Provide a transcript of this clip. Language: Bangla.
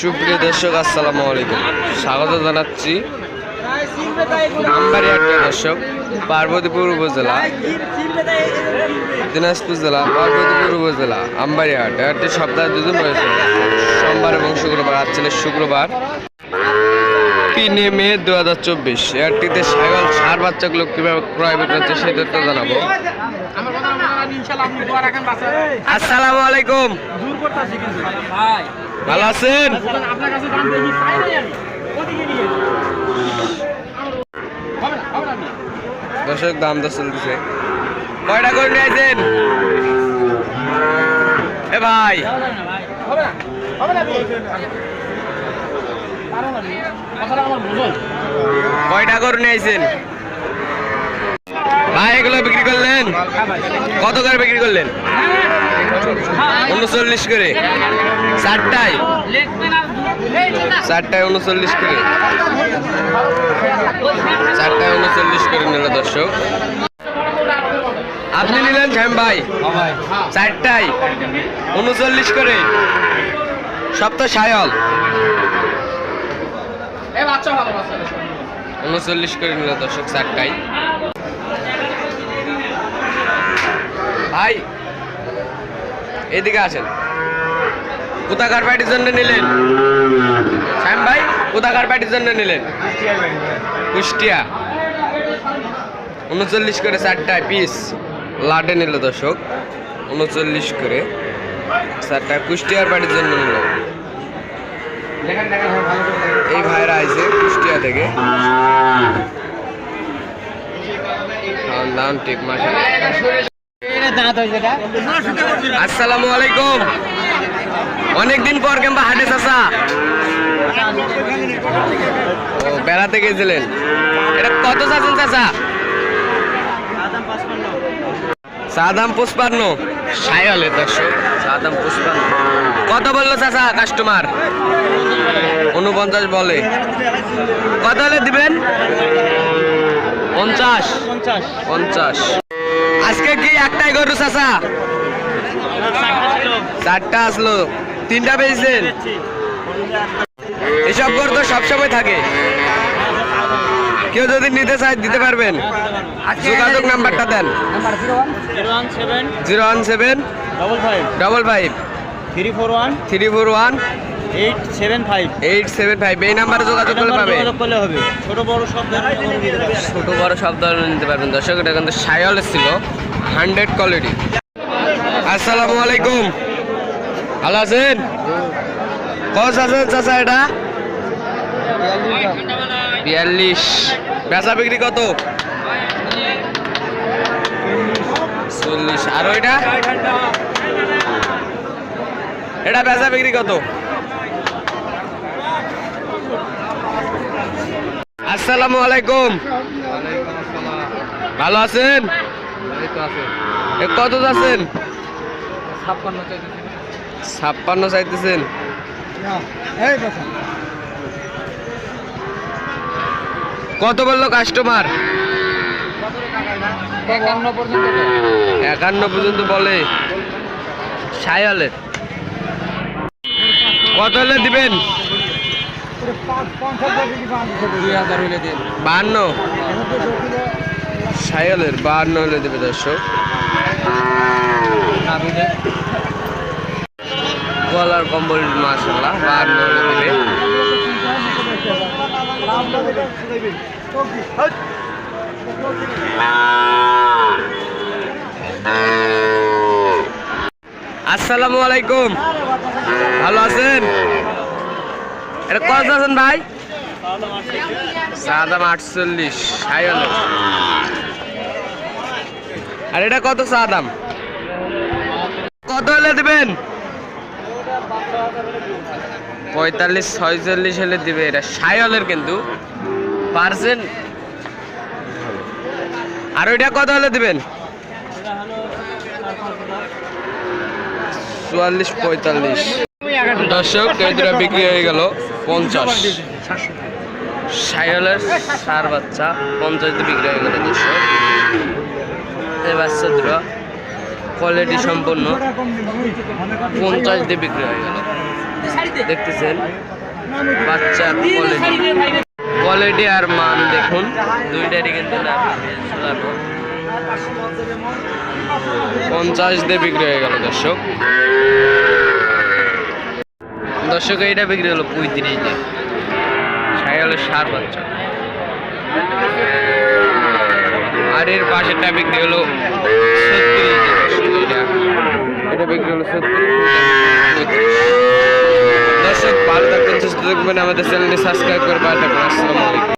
সুপ্রিয় দর্শক, আসসালামু আলাইকুম। স্বাগত জানাচ্ছি আমবাড়িহাটে দর্শক, পার্বতীপুর উপজেলা, দিনাজপুর জেলা, পার্বতীপুর উপজেলা আমবাড়িহাট হাটটি সপ্তাহে দুদিন রয়েছে। সোমবার এবং শুক্রবার আজ ছিল শুক্রবার। তিনে মে দু হাজার চব্বিশ। এয়ারটিতে সাইকেল সার বাচ্চাগুলো কীভাবে ক্রয় বিক্রয় হচ্ছে, সেই তথ্য জানাব। আসসালামু আলাইকুম। ভালো আছেন? আমি দর্শক দাম দর চলতেছে। কয়টা করে নিয়ে আইছেন? এ ভাই। হবে না হবে না পারো না কথাটা আমার বুঝুন কয়টা করে নিয়ে আইছেন? এগুলো বিক্রি করলেন? কত করে বিক্রি করলেন? উনচল্লিশ করে। চারটায়? চারটায় উনচল্লিশ করে। চারটায় উনচল্লিশ করে নিল দর্শক। আপনি নিলেন শ্যাম ভাই? চারটায়? উনচল্লিশ করে। সব তো সায়ল। উনচল্লিশ করে নিল দর্শক চারটায়। ভাই, এদিকে আসেন। কোথাকার পার্টির জন্য নিলেন? শ্যাম ভাই, কোথাকার পার্টির জন্য নিলেন? কুষ্টিয়া। উনচল্লিশ করে চারটায় পিস লাডে নিল দর্শক। উনচল্লিশ করে চারটায় কুষ্টিয়ার পার্টির জন্য নিল। এই ভাইরা আইছে কুষ্টিয়া থেকে। দাওয়ান ঠিক মাসে এটা দাঁত হয়েছে এটা আসসালামু আলাইকুম। অনেকদিন পর হাটে চাষা ও বেড়াতে গেছিলেন। এটা কত চাচ্ছেন চাচা? সাদাম পুষ্পান্ন সায়ালে দর্শক সাদাম পুষ্পান্ন কত বলল চাচা কাস্টমার উনপঞ্চাশ বলে। কত হলে দিবেন? পঞ্চাশ। পঞ্চাশ। আজকে কি একটাই গরু চাচা? চারটা আসলো। তিনটা পেয়েছেন এসব গরু তো সবসময় থাকে। কেউ যদি নিতে চায় দিতে পারবেন। যোগাযোগ নাম্বারটা দেন। Zero one? Seven? Double five? Double five? Three four one? Three four one? Eight seven five? Eight seven five. এই নাম্বারে যোগাযোগ করলে পাবে। হবে। ছোট বড় সব ছোট বড় সব ধরনের নিতে পারবেন। দর্শক এটা কিন্তু সায়ল ছিল হান্ড্রেড কোয়ালিটি। আসসালামু আলাইকুম। ভালো আছেন? কস আছেন চাচা এটা? বিয়াল্লিশ। বেচা বিক্রি কত? চল্লিশ। আর ওইটা? এটা বেচা বিক্রি কত? আসসালামু আলাইকুম। ভালো আছেন? এ কত আছেন ছাপ্পান্ন চাইতেছি। ছাপ্পান্ন চাইতেছেন? কত বলল কাস্টমার একান্ন পর্যন্ত বলে। সায়ালের কত হলে দিবেন? বাহান্ন। সায়ালের বাহান্ন হলে দেবে দর্শক। গলার কম্বল মাসাল্লাহ বাহান্ন হলে দেবে। আসসালামু আলাইকুম। ভালো আছেন? এটা কত আছেন ভাই? সাদাম আটচল্লিশ সায়াল আর এটা কত সাদাম কত হলে দেবেন? পঁয়তাল্লিশ, ছয়চল্লিশ হলে দিবে এটা। সায়ালের কিন্তু। পার্সেন্ট আর ওইটা কত হলে দিবেন? চুয়াল্লিশ, পঁয়তাল্লিশ। দর্শক, এই দুটা বিক্রি হয়ে গেল পঞ্চাশ। সায়লের সার বাচ্চা, পঞ্চাশ বিক্রি হয়ে গেল দর্শক। এই বাচ্চা দুটো। কোয়ালিটি সম্পন্ন। পঞ্চাশ দিয়ে বিক্রি হয়ে গেল। দেখতেছেন? বাচ্চার কোয়ালিটি কোয়ালিটি আর মান দেখুন। দুইটারই কিন্তু পঞ্চাশ দিয়ে বিক্রি হয়ে গেল, দর্শক। দর্শক, এইটা বিক্রি হলো পঁয়ত্রিশ দিয়ে। সাই হলো সার বাচ্চা। আর এর পাশেরটা বিক্রি হলো এটা বিক্রি হলো দর্শক, ভালো থাকবেন, সুস্থ থাকবেন। আমাদের চ্যানেলটি সাবস্ক্রাইব করে পাঠাবেন আসসালামু আলাইকুম।